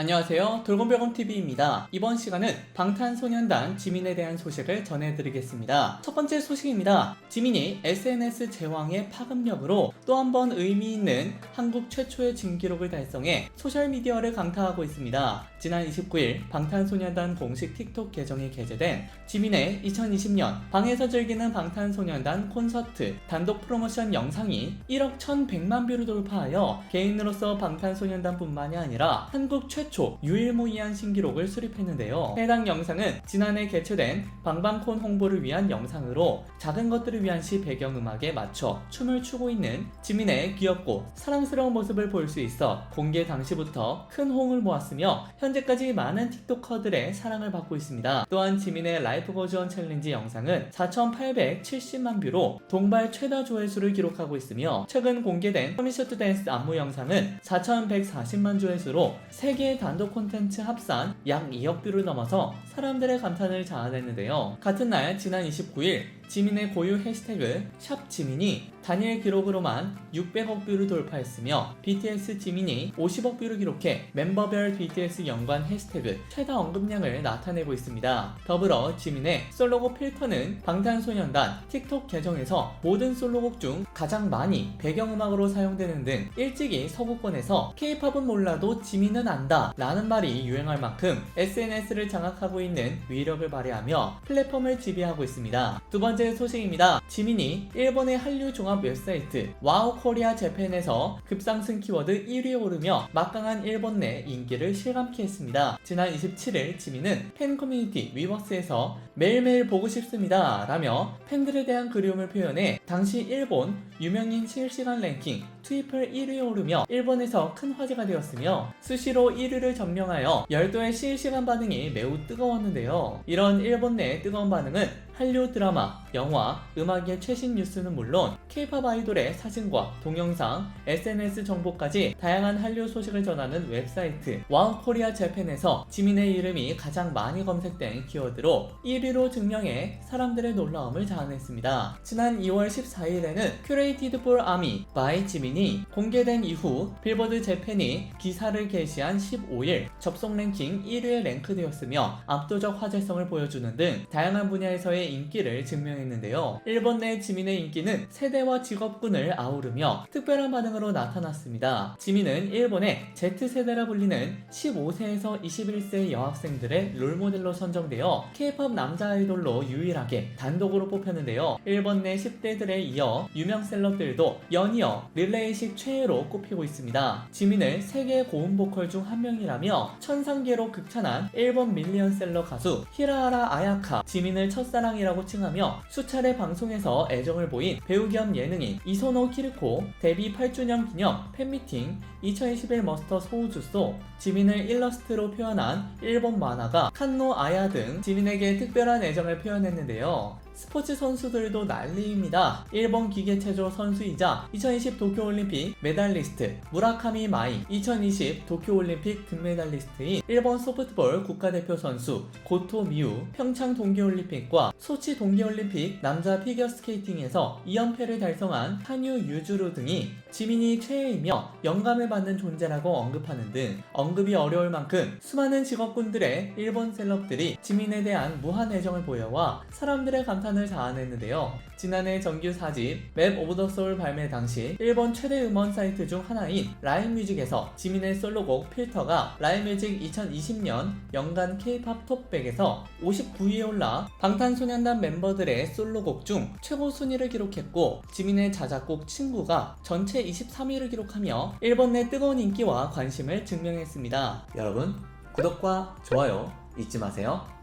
안녕하세요. 돌곰별곰TV입니다. 이번 시간은 방탄소년단 지민에 대한 소식을 전해드리겠습니다. 첫 번째 소식입니다. 지민이 SNS 제왕의 파급력으로 또 한 번 의미 있는 한국 최초의 진기록을 달성해 소셜미디어를 강타하고 있습니다. 지난 29일 방탄소년단 공식 틱톡 계정이 게재된 지민의 2020년 방에서 즐기는 방탄소년단 콘서트 단독 프로모션 영상이 1억 1100만 뷰를 돌파하여 개인으로서 방탄소년단뿐만이 아니라 한국 최초 유일무이한 신기록을 수립했는데요. 해당 영상은 지난해 개최된 방방콘 홍보를 위한 영상으로 작은 것들을 위한 시 배경음악에 맞춰 춤을 추고 있는 지민의 귀엽고 사랑스러운 모습을 볼 수 있어 공개 당시부터 큰 호응을 모았으며 현재까지 많은 틱토커들의 사랑을 받고 있습니다. 또한 지민의 라이프 고즈원 챌린지 영상은 4,870만 뷰로 동발 최다 조회수를 기록하고 있으며 최근 공개된 커미셔트 댄스 안무 영상은 4,140만 조회수로 세계 단독 콘텐츠 합산 약 2억 뷰를 넘어서 사람들의 감탄을 자아냈는데요. 같은 날 지난 29일 지민의 고유 해시태그 샵지민이 단일 기록으로만 600억 뷰를 돌파했으며 BTS 지민이 50억 뷰를 기록해 멤버별 BTS 연관 해시태그 최다 언급량을 나타내고 있습니다. 더불어 지민의 솔로곡 필터는 방탄소년단 틱톡 계정에서 모든 솔로곡 중 가장 많이 배경음악으로 사용되는 등 일찍이 서구권에서 K-팝은 몰라도 지민은 안다 라는 말이 유행할 만큼 SNS를 장악하고 있는 위력을 발휘하며 플랫폼을 지배하고 있습니다. 두 번째 소식입니다. 지민이 일본의 한류 종합 웹사이트 와우 코리아 재팬에서 급상승 키워드 1위에 오르며 막강한 일본 내 인기를 실감케 했습니다. 지난 27일 지민은 팬 커뮤니티 위버스에서 매일매일 보고 싶습니다 라며 팬들에 대한 그리움을 표현해 당시 일본 유명인 실시간 랭킹 트위플 1위에 오르며 일본에서 큰 화제가 되었으며 수시로 1위를 점령하여 열도의 실시간 반응이 매우 뜨거웠는데요. 이런 일본 내 뜨거운 반응은 한류 드라마, 영화, 음악의 최신 뉴스는 물론 K-팝 아이돌의 사진과 동영상, SNS 정보까지 다양한 한류 소식을 전하는 웹사이트 와우 코리아 재팬에서 지민의 이름이 가장 많이 검색된 키워드로 1위로 증명해 사람들의 놀라움을 자아냈습니다. 지난 2월 14일에는 Curated for ARMY by 지민 이 공개된 이후 빌보드 재팬이 기사를 게시한 15일 접속 랭킹 1위에 랭크되었으며 압도적 화제성을 보여주는 등 다양한 분야에서의 인기를 증명했는데요. 일본 내 지민의 인기는 세대와 직업군을 아우르며 특별한 반응으로 나타났습니다. 지민은 일본의 Z세대라 불리는 15세에서 21세 여학생들의 롤모델로 선정되어 K-팝 남자 아이돌로 유일하게 단독으로 뽑혔는데요. 일본 내 10대들에 이어 유명 셀럽들도 연이어 릴레이 식 최애로 꼽히고 있습니다. 지민은 세계 고음 보컬 중 한 명이라며 천상계로 극찬한 일본 밀리언셀러 가수 히라하라 아야카 지민을 첫사랑이라고 칭하며 수차례 방송에서 애정을 보인 배우 겸 예능인 이소노 키르코 데뷔 8주년 기념 팬미팅 2021 머스터 소우주소 지민을 일러스트로 표현한 일본 만화가 칸노 아야 등 지민에게 특별한 애정을 표현했는데요. 스포츠 선수들도 난리입니다. 일본 기계체조 선수이자 2020 도쿄올림픽 메달리스트 무라카미 마이, 2020 도쿄올림픽 금메달리스트인 일본 소프트볼 국가대표 선수 고토 미우, 평창 동계올림픽과 소치 동계올림픽 남자 피겨스케이팅에서 2연패를 달성한 한유 유주루 등이 지민이 최애이며 영감을 받는 존재라고 언급하는 등 언급이 어려울 만큼 수많은 직업군들의 일본 셀럽들이 지민에 대한 무한 애정을 보여와 사람들의 감탄 을 자아냈는데요. 지난해 정규 4집 맵 오브 더 소울 발매 당시 일본 최대 음원 사이트 중 하나인 라인뮤직에서 지민의 솔로곡 필터가 라인뮤직 2020년 연간 K-팝 톱100에서 59위에 올라 방탄소년단 멤버들의 솔로곡 중 최고 순위를 기록했고 지민의 자작곡 친구가 전체 23위를 기록하며 일본 내 뜨거운 인기와 관심을 증명했습니다. 여러분 구독과 좋아요 잊지 마세요.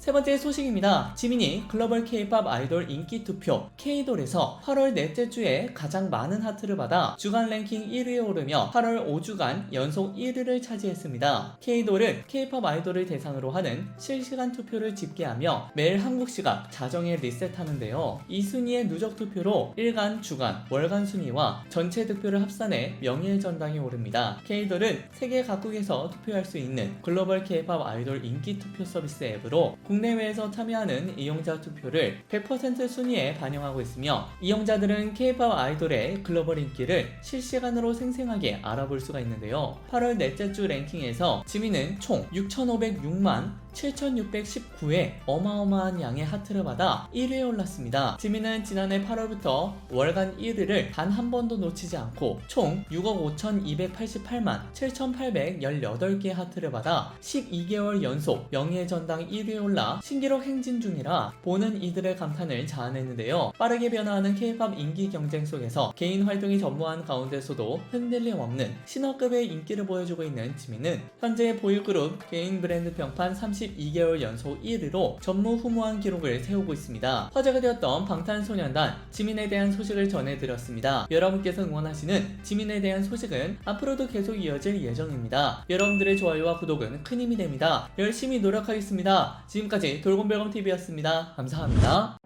세 번째 소식입니다. 지민이 글로벌 K-팝 아이돌 인기 투표 K돌에서 8월 넷째 주에 가장 많은 하트를 받아 주간 랭킹 1위에 오르며 8월 5주간 연속 1위를 차지했습니다. K돌은 K-팝 아이돌을 대상으로 하는 실시간 투표를 집계하며 매일 한국 시각 자정에 리셋하는데요. 이 순위의 누적 투표로 일간, 주간, 월간 순위와 전체 득표를 합산해 명예의 전당에 오릅니다. K돌은 세계 각국에서 투표할 수 있는 글로벌 K-팝 아이돌 인기 투표 서비스 앱으로 국내외에서 참여하는 이용자 투표를 100% 순위에 반영하고 있으며 이용자들은 K-pop 아이돌의 글로벌 인기를 실시간으로 생생하게 알아볼 수가 있는데요. 8월 넷째 주 랭킹에서 지민은 총 6,506만 7,619의 어마어마한 양의 하트를 받아 1위에 올랐습니다. 지민은 지난해 8월부터 월간 1위를 단 한 번도 놓치지 않고 총 6억 5,288만 7,818개의 하트를 받아 12개월 연속 명예의 전당 1위에 올라 신기록 행진 중이라 보는 이들의 감탄을 자아냈는데요. 빠르게 변화하는 K-pop 인기 경쟁 속에서 개인 활동이 전무한 가운데서도 흔들림 없는 신화급의 인기를 보여주고 있는 지민은 현재 보이그룹 개인 브랜드 평판 32개월 연속 1위로 전무후무한 기록을 세우고 있습니다. 화제가 되었던 방탄소년단 지민에 대한 소식을 전해드렸습니다. 여러분께서 응원하시는 지민에 대한 소식은 앞으로도 계속 이어질 예정입니다. 여러분들의 좋아요와 구독은 큰 힘이 됩니다. 열심히 노력하겠습니다. 지금까지 돌곰별검TV였습니다. 감사합니다.